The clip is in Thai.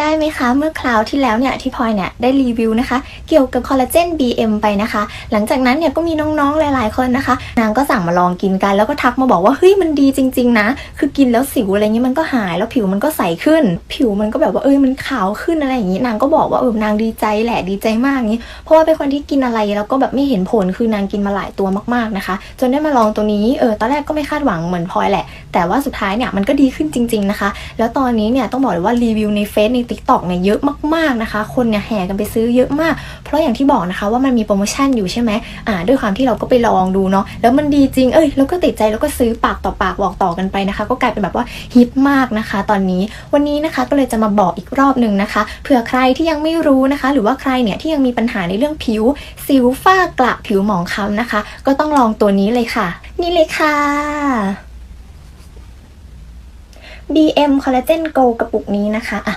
ได้ไหมคะ เมื่อคราวที่แล้วเนี่ยที่พลอยเนี่ยได้รีวิวนะคะ เกี่ยวกับคอลลาเจน BM ไปนะคะ หลังจากนั้นเนี่ยก็มีน้องๆหลาย ๆ คนนะคะ นางก็สั่งมาลองกินกันแล้วก็ทักมาบอกว่าเฮ้ยมันดีจริง ๆ นะ คือกินแล้วสิวอะไรเงี้ยมันก็หายแล้วผิวมันก็ใสขึ้น ผิวมันก็แบบว่าเอ้ยมันขาวขึ้นอะไรอย่างงี้นางก็บอกว่าเออนางดีใจแหละดีใจมากงี้ เพราะว่าเป็นคนที่กินอะไรแล้วก็แบบไม่เห็นผลคือนางกินมาหลายตัวมากๆนะคะ จนได้มาลองตัวนี้เออตอนแรกก็ไม่คาดหวังเหมือนพลอยแหละ แต่ว่าสุดท้ายเนี่ยมันก็ดีขึ้นจริง ๆนะคะ แล้วตอนนี้เนี่ยต้องบอกเลยว่ารีวิวในเฟซใน t ิ k t o k เนี่ยเยอะมากๆนะคะ คนเนี่ยแห่กันไปซื้อเยอะมาก เพราะอย่างที่บอกนะคะว่ามันมีโปรโมชั่นอยู่ใช่ไหมอ่าด้วยความที่เราก็ไปลองดูเนาะแล้วมันดีจริงเอ้ยแล้วก็ติดใจแล้วก็ซื้อปากต่อปากบอกต่อกันไปนะคะ ก็กลายเป็นแบบว่าฮิตมากนะคะ ตอนนี้วันนี้นะคะก็เลยจะมาบอกอีกรอบหนึ่งนะคะเผื่อใครที่ยังไม่รู้นะคะ หรือว่าใครเนี่ยที่ยังมีปัญหาในเรื่องผิว สิวฝ้ากระผิวหมองคล้ำนะคะ ก็ต้องลองตัวนี้เลยค่ะ นี่เลยค่ะ BM Collagen Go กระปุกนี้นะคะอะ